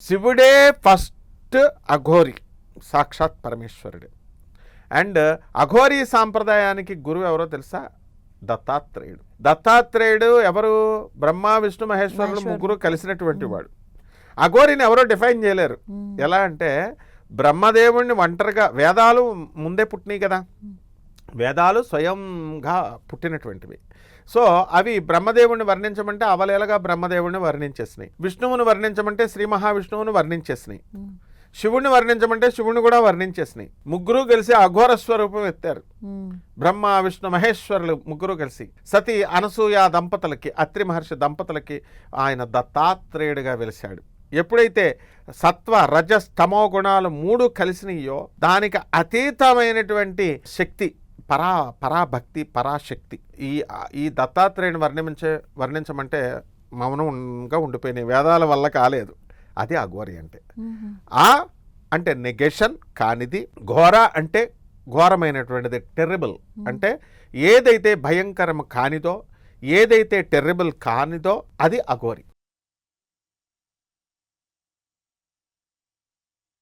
శివుడే ఫస్ట్ అఘోరి సాక్షాత్ పరమేశ్వరుడు. అండ్ అఘోరీ సాంప్రదాయానికి గురువు ఎవరో తెలుసా? దత్తాత్రేయుడు. దత్తాత్రేయుడు ఎవరు? బ్రహ్మ విష్ణు మహేశ్వరులు. ముగ్గురు కలిసినటువంటి వాడు. అఘోరిని ఎవరో డిఫైన్ చేయలేరు. ఎలా అంటే బ్రహ్మదేవుణ్ణి ఒంటరిగా వేదాలు ముందే పుట్టినాయి కదా. వేదాలు స్వయంగా పుట్టినటువంటివి. సో అవి బ్రహ్మదేవుణ్ణి వర్ణించమంటే అవలేలగా బ్రహ్మదేవుణ్ణి వర్ణించేసినాయి. విష్ణువుని వర్ణించమంటే శ్రీ మహావిష్ణువుని వర్ణించేసినాయి. శివుణ్ణి వర్ణించమంటే శివుణ్ణి కూడా వర్ణించేసినాయి. ముగ్గురు కలిసి అఘోర స్వరూపం ఎత్తారు బ్రహ్మ విష్ణు మహేశ్వరులు ముగ్గురు కలిసి. సతీ అనసూయ దంపతులకి అత్రి మహర్షి దంపతులకి ఆయన దత్తాత్రేయుడిగా వెలిశాడు. ఎప్పుడైతే సత్వ తమో గుణాలు మూడు కలిసినాయో దానికి అతీతమైనటువంటి శక్తి పరా పరాభక్తి పరాశక్తి. ఈ ఈ దత్తాత్రేయుని వర్ణించే వర్ణించమంటే మౌనంగా ఉండిపోయినాయి. వేదాల వల్ల కాలేదు. అది అఘోరి అంటే. ఆ అంటే నెగేషన్ కానిది ఘోర అంటే ఘోరమైనటువంటిది టెర్రిబుల్. అంటే ఏదైతే భయంకరం కానిదో ఏదైతే టెర్రిబుల్ కానిదో అది అఘోరి.